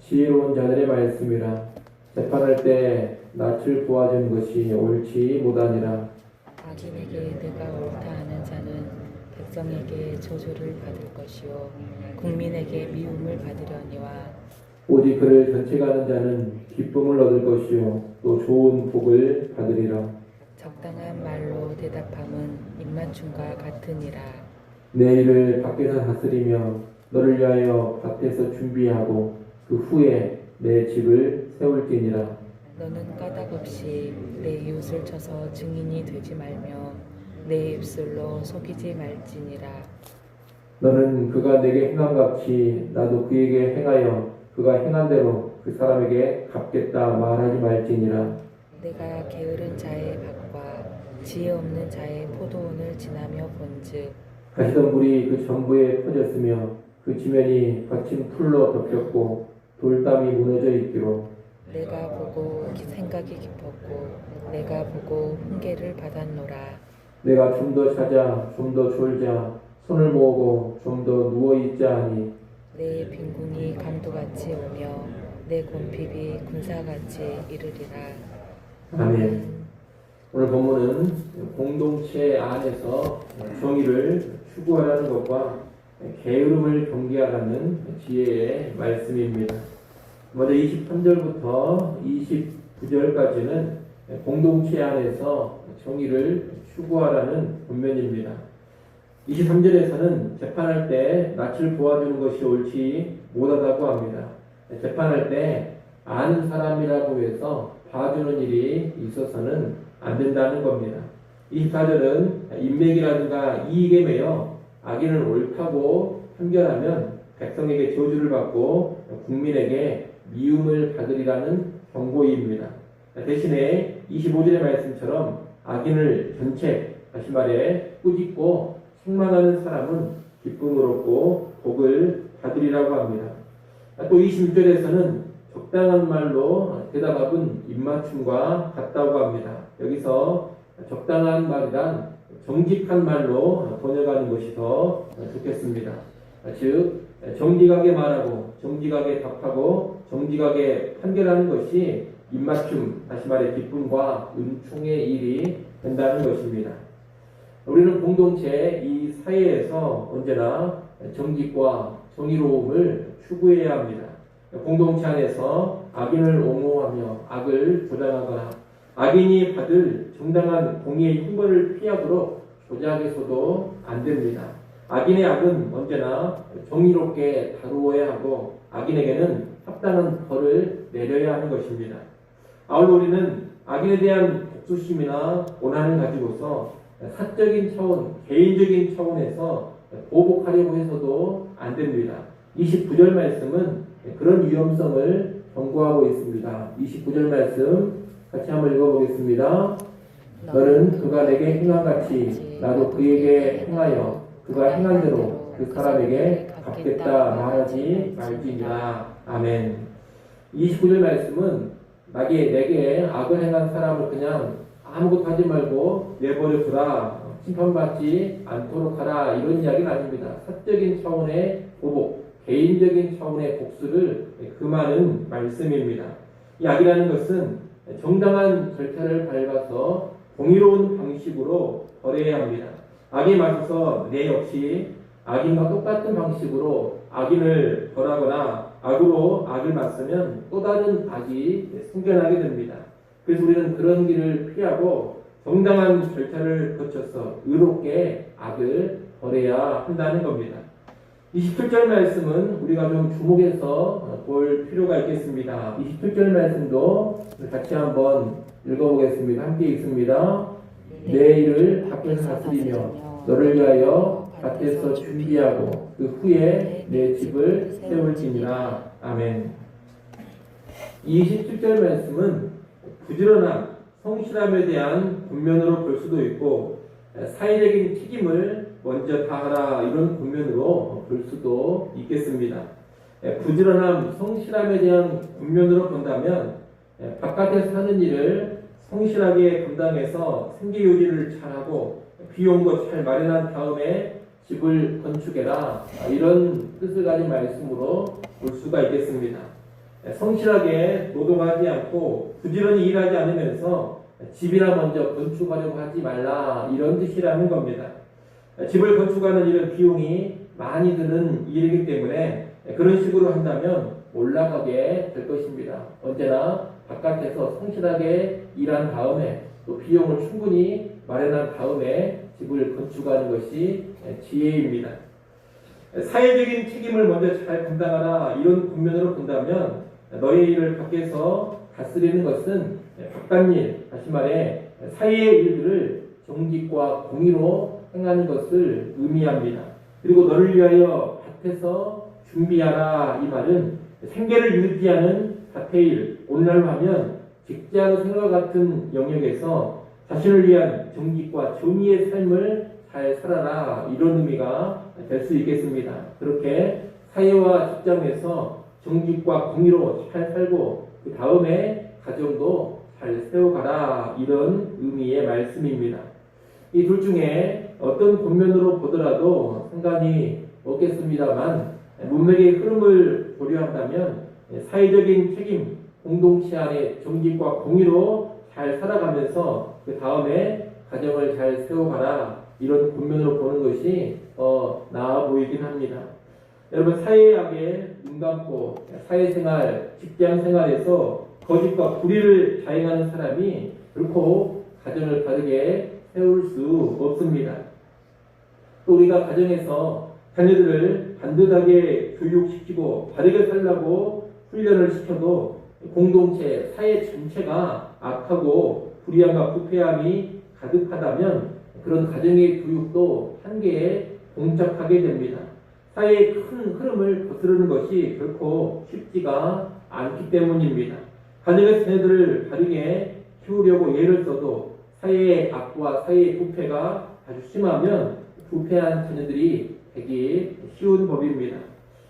지혜로운 자들의 말씀이라 재판할 때 낯을 보아주는 것이 옳지 못하니라. 악인에게 내가 옳다 하는 자는 백성에게 저주를 받을 것이요 국민에게 미움을 받으려니와. 오직 그를 전체가는 자는 기쁨을 얻을 것이요 또 좋은 복을 받으리라. 적당한 말로 대답함은 입맞춤과 같으니라. 내 일을 밖에서 다스리며 너를 위하여 밭에서 준비하고 그 후에 내 집을 세울지니라. 너는 까닭 없이 내 이웃을 쳐서 증인이 되지 말며 내 입술로 속이지 말지니라. 너는 그가 내게 행한 같이 나도 그에게 행하여 그가 행한 대로 그 사람에게 갚겠다 말하지 말지니라. 내가 게으른 자의 밭과 지혜 없는 자의 포도원을 지나며 본즉 가시던 물이 그 전부에 퍼졌으며 그 지면이 거친 풀로 덮였고 돌담이 무너져 있기로. 내가 보고 생각이 깊었고 내가 보고 훈계를 받았노라. 내가 좀 더 자자 좀 더 졸자 손을 모으고 좀 더 누워 있자 하니. 내 빈궁이 강도같이 오며 내 곰핍이 군사같이 이르리라. 아멘. 오늘 본문은 공동체 안에서 정의를 추구하라는 것과 게으름을 경계하라는 지혜의 말씀입니다. 먼저 23절부터 29절까지는 공동체 안에서 정의를 추구하라는 본면입니다. 23절에서는 재판할 때 낯을 보아주는 것이 옳지 못하다고 합니다. 재판할 때 아는 사람이라고 해서 봐주는 일이 있어서는 안 된다는 겁니다. 24절은 인맥이라든가 이익에 매여 악인을 옳다고 편견하면 백성에게 저주를 받고 국민에게 미움을 받으리라는 경고입니다. 대신에 25절의 말씀처럼 악인을 전체 다시 말해 꾸짖고 책망하는 사람은 기쁨을 얻고 복을 받으리라고 합니다. 또 26절에서는 적당한 말로 대답합은 입맞춤과 같다고 합니다. 여기서 적당한 말이란 정직한 말로 번역하는 것이 더 좋겠습니다. 즉 정직하게 말하고 정직하게 답하고 정직하게 판결하는 것이 입맞춤 다시 말해 기쁨과 은총의 일이 된다는 것입니다. 우리는 공동체 이 사회에서 언제나 정직과 정의로움을 추구해야 합니다. 공동체 안에서 악인을 옹호하며 악을 조장하거나 악인이 받을 정당한 공의의 흉벌을 피하도록 조작해서도 안 됩니다. 악인의 악은 언제나 정의롭게 다루어야 하고 악인에게는 합당한 벌을 내려야 하는 것입니다. 아울러 우리는 악인에 대한 복수심이나 원한을 가지고서 사적인 차원, 개인적인 차원에서 보복하려고 해서도 안 됩니다. 29절 말씀은 그런 위험성을 경고하고 있습니다. 29절 말씀 같이 한번 읽어보겠습니다. 너는 그가 내게 행한 같이 나도 그에게 행하여 그가 행한 대로 그 사람에게 갚겠다 말하지 말지니라. 아멘. 29절 말씀은 나게 내게 악을 행한 사람을 그냥 아무것도 하지 말고 내버려 두라. 심판받지 않도록 하라. 이런 이야기는 아닙니다. 사적인 차원의 보복, 개인적인 차원의 복수를 금하는 말씀입니다. 이 악이라는 것은 정당한 절차를 밟아서 공의로운 방식으로 벌해야 합니다. 악에 맞서서 내 역시 악인과 똑같은 방식으로 악인을 벌하거나 악으로 악을 맞서면 또 다른 악이 생겨나게 됩니다. 그래서 우리는 그런 길을 피하고 정당한 절차를 거쳐서 의롭게 악을 벌해야 한다는 겁니다. 27절 말씀은 우리가 좀 주목해서 볼 필요가 있겠습니다. 27절 말씀도 같이 한번 읽어보겠습니다. 함께 읽습니다. 내 일을 밖에서 다스리며 너를 위하여 밭에서 준비하고 그 후에 내 집을 세울지니라. 아멘. 27절 말씀은 부지런함, 성실함에 대한 분면으로 볼 수도 있고 사회적인 책임을 먼저 다 하라 이런 분면으로 볼 수도 있겠습니다. 부지런함, 성실함에 대한 분면으로 본다면 바깥에서 하는 일을 성실하게 감당해서 생계 유지를 잘하고 비용도 잘 마련한 다음에 집을 건축해라 아, 이런 뜻을 가진 말씀으로 볼 수가 있겠습니다. 예, 성실하게 노동하지 않고 부지런히 일하지 않으면서 집이나 먼저 건축하려고 하지 말라 이런 뜻이라는 겁니다. 예, 집을 건축하는 일은 비용이 많이 드는 일이기 때문에 그런 식으로 한다면 올라가게 될 것입니다. 언제나 바깥에서 성실하게 일한 다음에 또 비용을 충분히 마련한 다음에 집을 건축하는 것이 지혜입니다. 사회적인 책임을 먼저 잘 감당하라 이런 국면으로 본다면 너의 일을 밖에서 다스리는 것은 바깥일, 다시 말해 사회의 일들을 정직과 공의로 행하는 것을 의미합니다. 그리고 너를 위하여 밭에서 준비하라 이 말은 생계를 유지하는 밭의 일, 오늘날로 하면 직장 생활 같은 영역에서 자신을 위한 정직과 정의의 삶을 잘 살아라 이런 의미가 될 수 있겠습니다. 그렇게 사회와 직장에서 정직과 공의로 잘 살고 그 다음에 가정도 잘 세워가라 이런 의미의 말씀입니다. 이 둘 중에 어떤 본면으로 보더라도 상관이 없겠습니다만 문맥의 흐름을 고려한다면 사회적인 책임, 공동체 안에 정직과 공의로 잘 살아가면서 그 다음에 가정을 잘 세워가라 이런 본면으로 보는 것이 어, 나아 보이긴 합니다. 여러분 사회학에 눈 감고 사회생활, 직장생활에서 거짓과 불의를 자행하는 사람이 결코 가정을 바르게 세울 수 없습니다. 또 우리가 가정에서 자녀들을 반듯하게 교육시키고 바르게 살라고 훈련을 시켜도 공동체, 사회 전체가 악하고 불의함과 부패함이 가득하다면 그런 가정의 교육도 한계에 봉착하게 됩니다. 사회의 큰 흐름을 거스르는 것이 결코 쉽지가 않기 때문입니다. 가정의 자녀들을 바르게 키우려고 예를 써도 사회의 악과 사회의 부패가 아주 심하면 부패한 자녀들이 되기 쉬운 법입니다.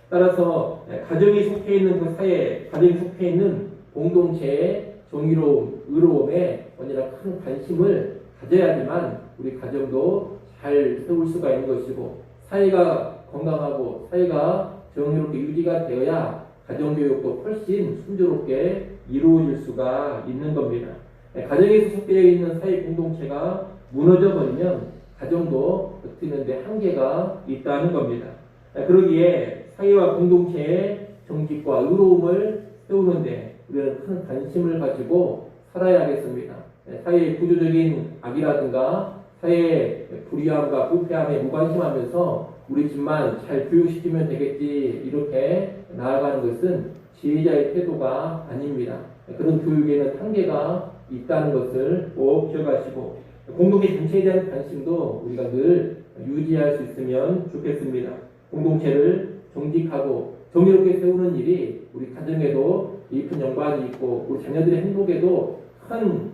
따라서 가정이 속해 있는 그 사회, 가정이 속해 있는 공동체의 정의로움, 의로움에 언제나 큰 관심을 가져야지만 우리 가정도 잘 세울 수가 있는 것이고 사회가 건강하고 사회가 정의롭게 유지가 되어야 가정교육도 훨씬 순조롭게 이루어질 수가 있는 겁니다. 가정에 소속되어 있는 사회 공동체가 무너져 버리면 가정도 버티는데 한계가 있다는 겁니다. 그러기에 사회와 공동체의 정직과 의로움을 세우는데 우리는 큰 관심을 가지고 살아야겠습니다. 사회의 구조적인 악이라든가 사회의 불의함과 부패함에 무관심하면서 우리 집만 잘 교육시키면 되겠지 이렇게 나아가는 것은 지혜자의 태도가 아닙니다. 그런 교육에는 한계가 있다는 것을 꼭 기억하시고 공동체 전체에 대한 관심도 우리가 늘 유지할 수 있으면 좋겠습니다. 공동체를 정직하고 정의롭게 세우는 일이 우리 가정에도 깊은 연관이 있고 우리 자녀들의 행복에도 큰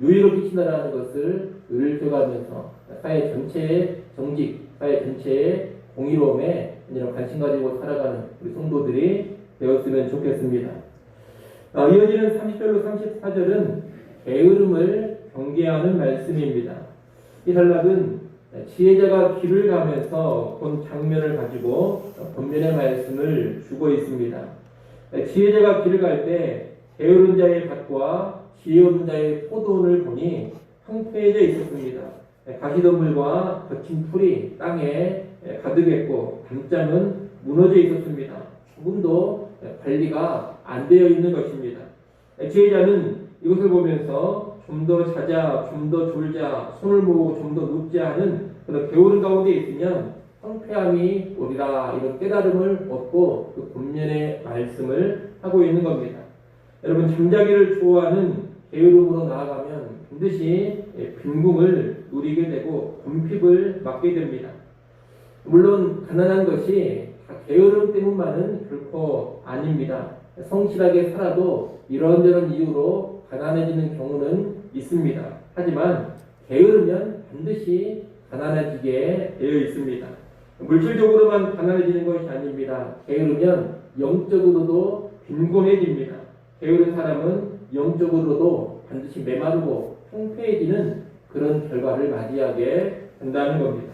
유익을 끼친다라는 것을 늘 기억하면서 사회 전체의 정직, 사회 전체의 공의로움에 언제나 관심 가지고 살아가는 우리 성도들이 되었으면 좋겠습니다. 어, 이어지는 30절로 34절은 게으름을 경계하는 말씀입니다. 이 단락은 지혜자가 길을 가면서 본 장면을 가지고 본면의 말씀을 주고 있습니다. 지혜자가 길을 갈 때 게으른 자의 밭과 지혜 없는 자의 포도원을 보니 황폐해져 있었습니다. 가시덤불과 거친 풀이 땅에 가득했고 담장은 무너져 있었습니다. 조금도 관리가 안 되어 있는 것입니다. 지혜자는 이것을 보면서 좀 더 자자, 좀 더 졸자, 손을 모으고 좀 더 눕자 하는 그런 게으른 가운데 있으면 황폐함이 오리라 이런 깨달음을 얻고 그 본면의 말씀을 하고 있는 겁니다. 여러분 잠자기를 좋아하는 게으름으로 나아가면 반드시 빈궁을 누리게 되고 범핍을 맞게 됩니다. 물론 가난한 것이 다 게으름 때문만은 결코 아닙니다. 성실하게 살아도 이런저런 이유로 가난해지는 경우는 있습니다. 하지만 게으르면 반드시 가난해지게 되어 있습니다. 물질적으로만 가난해지는 것이 아닙니다. 게으르면 영적으로도 빈곤해집니다. 게으른 사람은 영적으로도 반드시 메마르고 황폐해지는 그런 결과를 맞이하게 된다는 겁니다.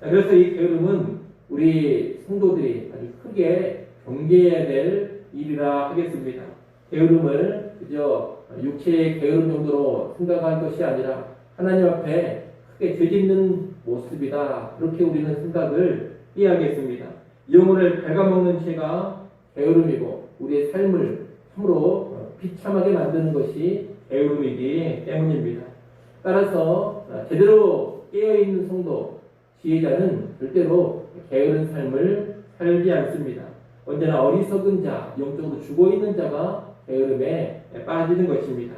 그래서 이 게으름은 우리 성도들이 아주 크게 경계해야 될 일이라 하겠습니다. 게으름을 그저 육체의 게으름 정도로 생각할 것이 아니라 하나님 앞에 크게 죄짓는 모습이다. 그렇게 우리는 생각을 해야겠습니다. 영혼을 갉아먹는 죄가 게으름이고 우리의 삶을 참으로 비참하게 만드는 것이 게으름이기 때문입니다. 따라서 제대로 깨어있는 성도, 지혜자는 절대로 게으른 삶을 살지 않습니다. 언제나 어리석은 자, 영적으로 죽어 있는 자가 게으름에 빠지는 것입니다.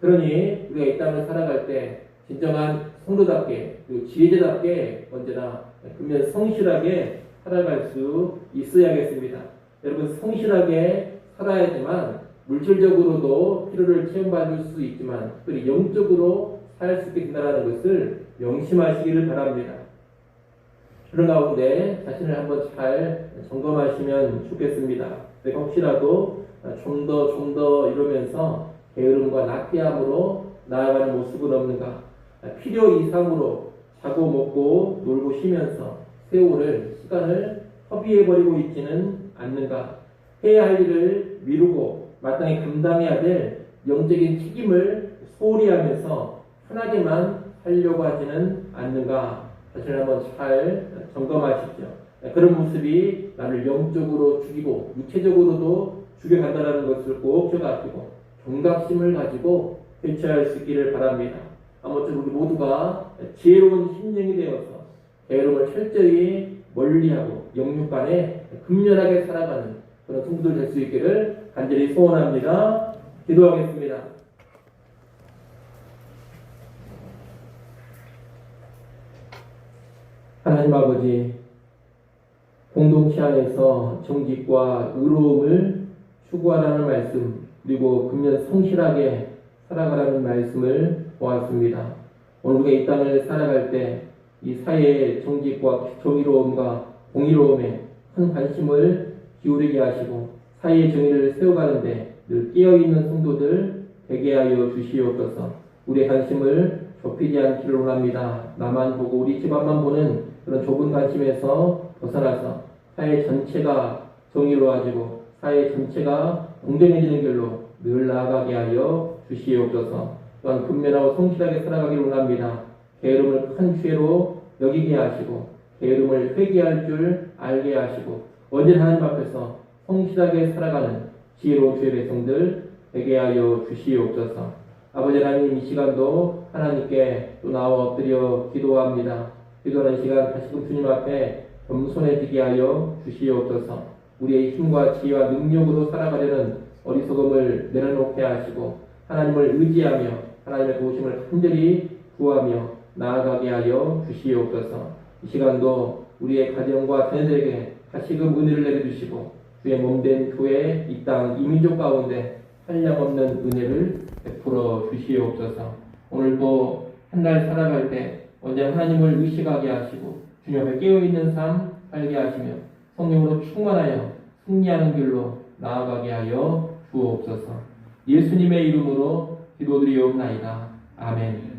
그러니 우리가 이 땅을 살아갈 때 진정한 성도답게 그리고 지혜자답게 언제나 그면 성실하게 살아갈 수 있어야겠습니다. 여러분 성실하게 살아야지만 물질적으로도 필요를 체험받을 수 있지만 특별히 영적으로 살 수 있게 된다는 것을 명심하시기를 바랍니다. 그런 가운데 자신을 한번 잘 점검하시면 좋겠습니다. 혹시라도 좀 더 좀 더 이러면서 게으름과 낙태함으로 나아가는 모습은 없는가? 필요 이상으로 자고 먹고 놀고 쉬면서 세월을 시간을 허비해 버리고 있지는 않는가? 해야 할 일을 미루고 마땅히 감당해야 될 영적인 책임을 소홀히 하면서 편하게만 살려고 하지는 않는가? 자신을 한번 잘 점검하십시오. 그런 모습이 나를 영적으로 죽이고 육체적으로도 죽여간다는 것을 꼭 기억하시고 경각심을 가지고 대처할 수 있기를 바랍니다. 아무튼 우리 모두가 지혜로운 심령이 되어서 게으름을 철저히 멀리하고 영육간에 극렬하게 살아가는 그런 성도들 될 수 있기를 간절히 소원합니다. 기도하겠습니다. 하나님 아버지, 공동체 안에서 정직과 의로움을 추구하라는 말씀, 그리고 금년 성실하게 살아가라는 말씀을 보았습니다. 오늘 우리가 이 땅을 살아갈 때 이 사회의 정직과 정의로움과 공의로움에 큰 관심을 기울이게 하시고 사회의 정의를 세워가는데 늘 깨어있는 성도들 되게 하여 주시옵소서 우리의 관심을 좁히지 않기를 원합니다. 나만 보고 우리 집안만 보는 그런 좁은 관심에서 벗어나서 사회 전체가 정의로워지고 사회 전체가 공정해지는 길로 늘 나아가게 하여 주시옵소서. 또한 근면하고 성실하게 살아가기를 원합니다. 게으름을 큰 죄로 여기게 하시고 게으름을 회개할 줄 알게 하시고 언제나 하나님 앞에서 성실하게 살아가는 지혜로운 주의 백성들 되게 하여 주시옵소서. 아버지 하나님 이 시간도 하나님께 또 나와 엎드려 기도합니다. 기도하는 시간 다시금 주님 앞에 겸손해지게 하여 주시옵소서. 우리의 힘과 지혜와 능력으로 살아가려는 어리석음을 내려놓게 하시고 하나님을 의지하며 하나님의 도우심을 간절히 구하며 나아가게 하여 주시옵소서. 이 시간도 우리의 가정과 자녀들에게 다시금 은혜를 내려주시고 주의 몸된 교회 이 땅 이민족 가운데 한량없는 은혜를 베풀어 주시옵소서. 오늘도 한 날 살아갈 때 언제 하나님을 의식하게 하시고 주님 앞에 깨어있는 삶 살게 하시며 성령으로 충만하여 승리하는 길로 나아가게 하여 주옵소서. 예수님의 이름으로 기도드리옵나이다. 아멘.